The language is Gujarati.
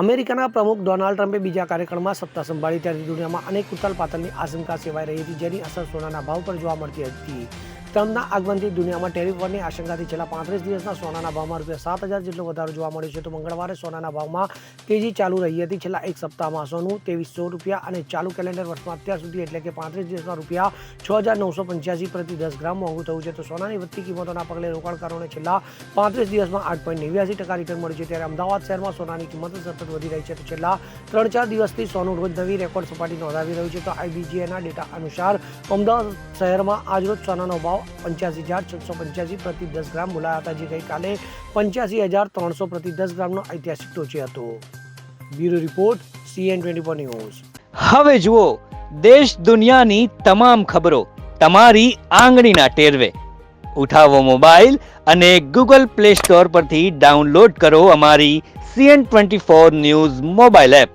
અમેરિકાના પ્રમુખ ડોનાલ્ડ ટ્રમ્પે બીજા કાર્યક્રમમાં સત્તા સંભાળી. ત્યારે દુનિયામાં અનેક ઉથલપાથલની આશંકા સેવાઈ રહી હતી, જેની અસર સોનાના ભાવ પર જોવા મળતી હતી. ટ્રમ્પના આગમનથી દુનિયામાં ટેરિફ પરની આશંકાથી છેલ્લા પાંત્રીસ દિવસના સોનાના ભાવમાં રૂપિયા સાત હજાર જેટલો વધારો જોવા મળ્યો છે. તો મંગળવારે સોનાના ભાવમાં તેજી ચાલુ રહી હતી. છેલ્લા એક સપ્તાહમાં સોનું ત્રેવીસો રૂપિયા અને ચાલુ કેલેન્ડર વર્ષમાં અત્યાર સુધી એટલે કે પાંત્રીસ દિવસમાં રૂપિયા છ હજાર નવસો પંચ્યાસી પ્રતિ દસ ગ્રામ મોંઘું થયું છે. તો સોનાની વધતી કિંમતોના પગલે રોકાણકારોને છેલ્લા પાંત્રીસ દિવસમાં આઠ પોઈન્ટ નેવ્યાસી ટકા રિટર્ન મળ્યું છે. ત્યારે અમદાવાદ શહેરમાં સોનાની કિંમત સતત વધી રહી છે. તો છેલ્લા ત્રણ ચાર દિવસથી સોનું રોજ નવી રેકોર્ડ સપાટી નોંધાવી રહ્યું છે. તો આઈબીજીએના ડેટા અનુસાર અમદાવાદ શહેરમાં આજરોજ સોનાનો ભાવ પંચ્યાસી હજાર છસો પંચ્યાસી પ્રતિ દસ ગ્રામ બોલાયા જે ગઈકાલે પંચ્યાસી હજાર ત્રણસો પ્રતિ દસ ગ્રામનો ઐતિહાસિક ટોચે હતો. Bureau report CN twenty four news. હવે જુઓ, દેશ દુનિયાની તમામ ખબરો તમારી આંગળીના ટેરવે. ઉઠાવો મોબાઈલ અને ગૂગલ પ્લે સ્ટોર પરથી ડાઉનલોડ કરો અમારી CN twenty four news mobile app.